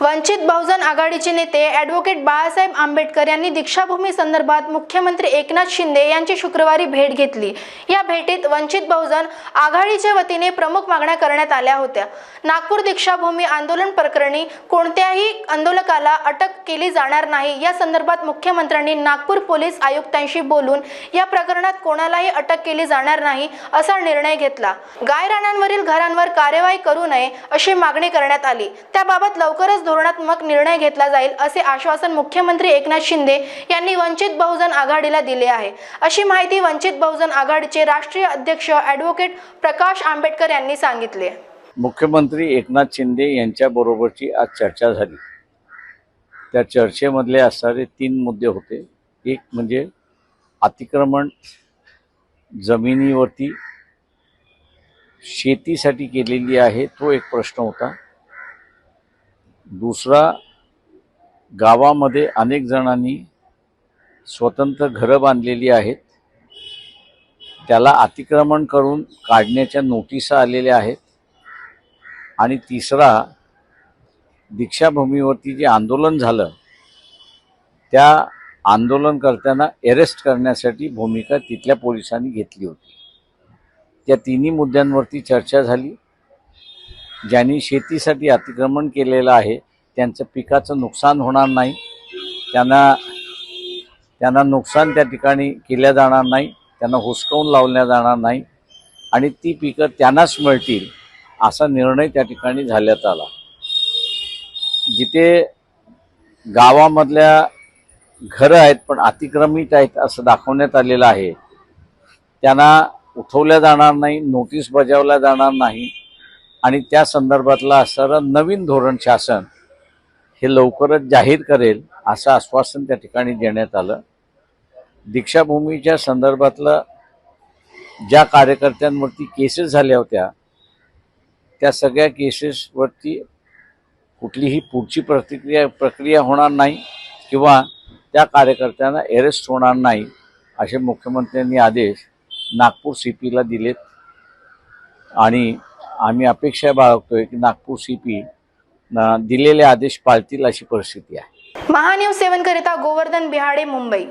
वंचित बहुजन आघाडीचे नेते ॲडव्होकेट बाळासाहेब आंबेडकर यांनी दीक्षाभूमी संदर्भात मुख्यमंत्री एकनाथ शिंदे यांची शुक्रवारी भेट घेतली. या भेटीत वंचित बहुजन आघाडीच्या वतीने प्रमुख मागण्या करण्यात आल्या होत्या. नागपूर दीक्षाभूमी आंदोलन प्रकरणी कोणत्याही आंदोलकाला अटक केली जाणार नाही. या संदर्भात मुख्यमंत्र्यांनी नागपूर पोलीस आयुक्तांशी बोलून या प्रकरणात कोणालाही अटक केली जाणार नाही असा निर्णय घेतला. गायरानांवरील घरांवर कार्यवाही करू नये अशी मागणी करण्यात आली. त्याबाबत लवकरच धोरणात्मक निर्णय घेतला जाईल असे आश्वासन मुख्यमंत्री एकनाथ शिंदे यांनी वंचित बहुजन आघाडीला दिले आहे. अशी माहिती वंचित बहुजन आघाडीचे राष्ट्रीय अध्यक्ष ॲडव्होकेट प्रकाश आंबेडकर यांनी सांगितले. मुख्यमंत्री एकनाथ शिंदे यांच्याबरोबरची आज चर्चा झाली. त्या चर्चेमधले असणारे तीन मुद्दे होते. एक म्हणजे अतिक्रमण जमिनीवरती शेतीसाठी केलेली आहे तो एक प्रश्न होता. दुसरा गावामध्ये अनेक जणांनी स्वतंत्र घरं बांधलेली आहेत. त्याला अतिक्रमण करून काढण्याच्या नोटिसा आलेल्या आहेत. आणि तिसरा दीक्षाभूमीवरती जे आंदोलन झालं त्या आंदोलनकर्त्यांना अरेस्ट करण्यासाठी भूमिका तिथल्या पोलिसांनी घेतली होती. त्या तिन्ही मुद्द्यांवरती चर्चा झाली. ज्यांनी शेतीसाठी अतिक्रमण केलेलं आहे त्यांचं पिकाचं नुकसान होणार नाही. त्यांना त्यांना नुकसान त्या ठिकाणी केल्या जाणार नाही त्यांना हुसकावून लावल्या जाणार नाही आणि ती पिकं त्यांनाच मिळतील असा निर्णय त्या ठिकाणी झाल्यात आला. जिथे गावामधल्या घरं आहेत पण अतिक्रमित आहेत असं दाखवण्यात आलेलं आहे त्यांना उठवल्या जाणार नाही नोटीस बजावल्या जाणार नाही आणि त्या संदर्भातला असणारं नवीन धोरण शासन हे लवकरच जाहीर करेल असं आश्वासन त्या ठिकाणी देण्यात आलं. दीक्षाभूमीच्या संदर्भातलं ज्या कार्यकर्त्यांवरती केसेस झाल्या होत्या त्या सगळ्या केसेसवरती कुठलीही पुढची प्रतिक्रिया प्रक्रिया होणार नाही किंवा त्या कार्यकर्त्यांना अरेस्ट होणार नाही असे मुख्यमंत्र्यांनी आदेश नागपूर सी पीला दिलेत. आणि आम्ही अपेक्षा बाळगतोय की नागपूर सीपी दिलेले आदेश पाळतील अशी परिस्थिती आहे. महान्यूज सेवन करिता गोवर्धन बिहाडे मुंबई.